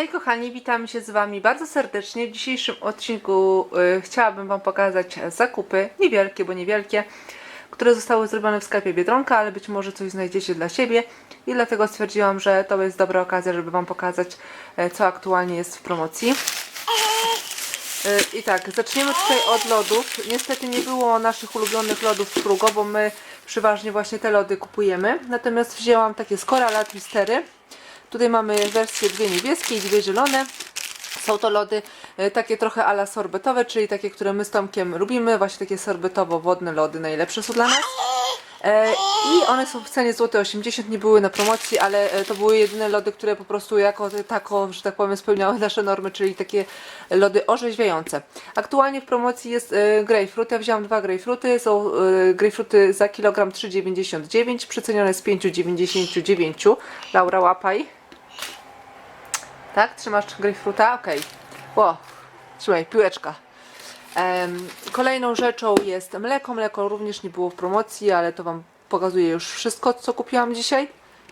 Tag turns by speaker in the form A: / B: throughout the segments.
A: Hej kochani, witam się z Wami bardzo serdecznie. W dzisiejszym odcinku y, chciałabym Wam pokazać zakupy, niewielkie, bo niewielkie, które zostały zrobione w sklepie Biedronka, ale być może coś znajdziecie dla siebie i dlatego stwierdziłam, że to jest dobra okazja, żeby Wam pokazać, e, co aktualnie jest w promocji. Y, I tak, zaczniemy tutaj od lodów. Niestety nie było naszych ulubionych lodów w Frugo, bo my przeważnie właśnie te lody kupujemy. Natomiast wzięłam takie z Corala Twistery. Tutaj mamy wersje dwie niebieskie i dwie zielone. Są to lody e, takie trochę ala sorbetowe, czyli takie, które my z Tomkiem lubimy. Właśnie takie sorbetowo-wodne lody najlepsze są dla nas. E, I one są w cenie złote 80, nie były na promocji, ale e, to były jedyne lody, które po prostu jako tako, że tak powiem, spełniały nasze normy, czyli takie lody orzeźwiające. Aktualnie w promocji jest grapefruit. Ja wziąłam dwa grapefruity. Są grapefruity za kilogram 3,99, przecenione z 5,99. Laura, łapaj. Tak? Trzymasz grapefruita? Okej. Ło, trzymaj, piłeczka. Kolejną rzeczą jest mleko. Mleko również nie było w promocji, ale to Wam pokazuję już wszystko, co kupiłam dzisiaj.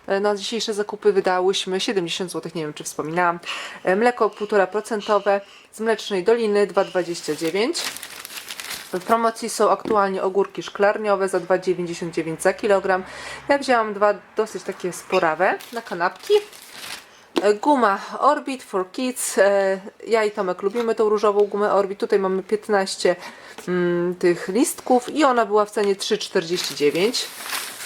A: E, Na dzisiejsze zakupy wydałyśmy 70 zł, nie wiem czy wspominałam. E, Mleko 1,5% z Mlecznej Doliny 2,29 w promocji są aktualnie ogórki szklarniowe za 2,99 za kilogram. Ja wzięłam dwa dosyć takie sporawe na kanapki. E, Guma Orbit for Kids. E, Ja i Tomek lubimy tą różową gumę Orbit. Tutaj mamy 15 mm, tych listków i ona była w cenie 3,49.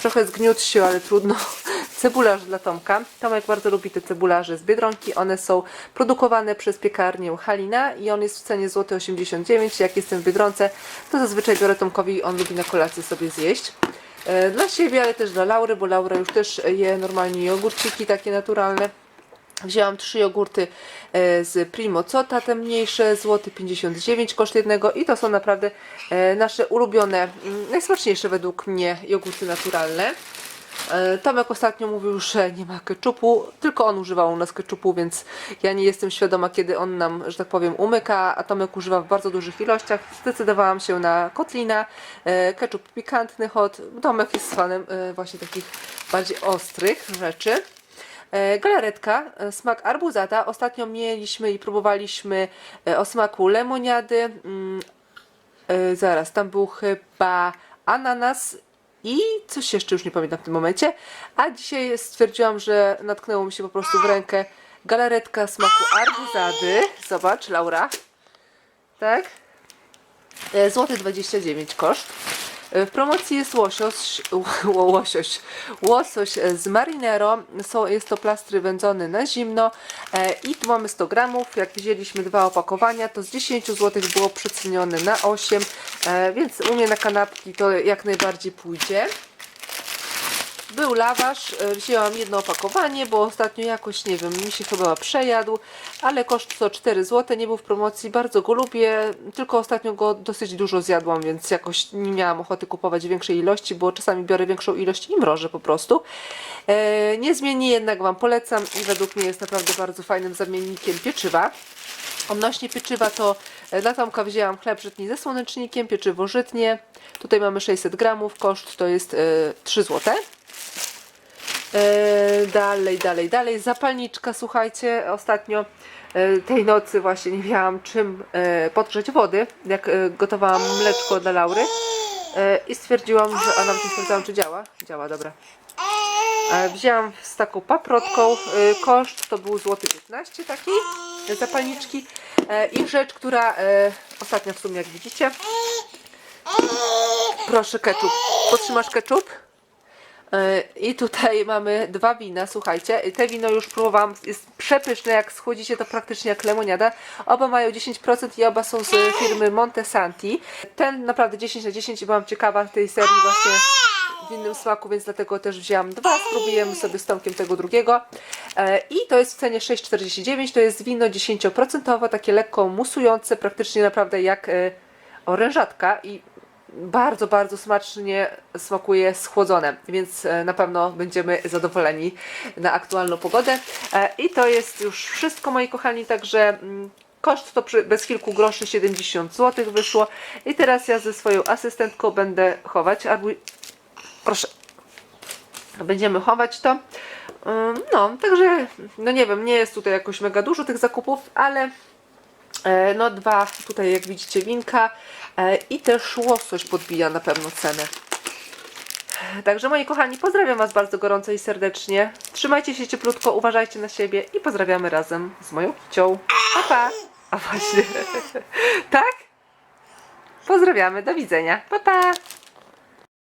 A: Trochę zgniótł się, ale trudno. Cebularz dla Tomka. Tomek bardzo lubi te cebularze z Biedronki. One są produkowane przez piekarnię Halina i on jest w cenie złote 89. Jak jestem w Biedronce, to zazwyczaj biorę Tomkowi i on lubi na kolację sobie zjeść. E, Dla siebie, ale też dla Laury, bo Laura już też je normalnie jogurciki takie naturalne. Wzięłam trzy jogurty e, z Primo Cota, te mniejsze, złoty 59 koszt jednego i to są naprawdę e, nasze ulubione, mm, najsmaczniejsze według mnie jogurty naturalne. E, Tomek ostatnio mówił, że nie ma keczupu, tylko on używał u nas keczupu, więc ja nie jestem świadoma, kiedy on nam, że tak powiem, umyka, a Tomek używa w bardzo dużych ilościach. Zdecydowałam się na kotlina, keczup pikantny hot. Tomek jest fanem właśnie takich bardziej ostrych rzeczy. E, Galaretka, e, smak arbuzata. Ostatnio mieliśmy i próbowaliśmy e, o smaku lemoniady. Mm, zaraz, tam był chyba ananas i coś jeszcze już nie pamiętam w tym momencie. A dzisiaj stwierdziłam, że natknęło mi się po prostu w rękę galaretka smaku arbuzady. Zobacz, Laura. Tak? Złoty 29 koszt. W promocji jest łosioś, ło- łosioś, łosoś z marinero. Są, jest to plastry wędzony na zimno e, i tu mamy 100 gramów. Jak wzięliśmy dwa opakowania, to z 10 zł było przecenione na 8, e, więc u mnie na kanapki to jak najbardziej pójdzie. Był lawasz, e, wzięłam jedno opakowanie, bo ostatnio jakoś, nie wiem, mi się chyba przejadł, ale koszt to 4 zł, nie był w promocji, bardzo go lubię, tylko ostatnio go dosyć dużo zjadłam, więc jakoś nie miałam ochoty kupować większej ilości, bo czasami biorę większą ilość i mrożę po prostu. E, niezmiennie jednak Wam polecam i według mnie jest naprawdę bardzo fajnym zamiennikiem pieczywa. Odnośnie pieczywa to e, dla Tomka wzięłam chleb żytni ze słonecznikiem, pieczywo żytnie. Tutaj mamy 600 gramów, koszt to jest e, 3 zł. E, dalej, dalej, dalej. Zapalniczka, słuchajcie, ostatnio e, tej nocy właśnie nie miałam czym e, podgrzeć wody, jak e, gotowałam mleczko dla Laury. I stwierdziłam, że, a nawet nie sprawdzałam, czy działa. Działa, dobra. Wzięłam z taką paprotką. Koszt to był złoty 15 taki zapalniczki. I rzecz, która ostatnia w sumie, jak widzicie. Proszę ketchup. Potrzymasz ketchup? I tutaj mamy dwa wina, słuchajcie. Te wino już próbowałam, jest przepyszne, jak schłodzicie to praktycznie jak lemoniada. Oba mają 10% i oba są z firmy Montesanti. Ten naprawdę 10 na 10 i byłam ciekawa tej serii właśnie w innym smaku, więc dlatego też wzięłam dwa. Spróbujemy sobie z Tomkiem tego drugiego. E, I to jest w cenie 6,49. To jest wino 10%, takie lekko musujące, praktycznie naprawdę jak e, orężatka i bardzo, bardzo smacznie smakuje schłodzone, więc e, na pewno będziemy zadowoleni na aktualną pogodę. E, I to jest już wszystko, moi kochani, także mm, koszt to przy, bez kilku groszy 70 zł wyszło. I teraz ja ze swoją asystentką będę chować, albo proszę, będziemy chować to. Ym, No, także, no nie wiem, nie jest tutaj jakoś mega dużo tych zakupów, ale no dwa, tutaj jak widzicie winka e, i też łosoś podbija na pewno cenę. Także moi kochani, pozdrawiam Was bardzo gorąco i serdecznie. Trzymajcie się cieplutko, uważajcie na siebie i pozdrawiamy razem z moją kicią. Pa, pa. A właśnie. tak? Pozdrawiamy, do widzenia. Pa, pa.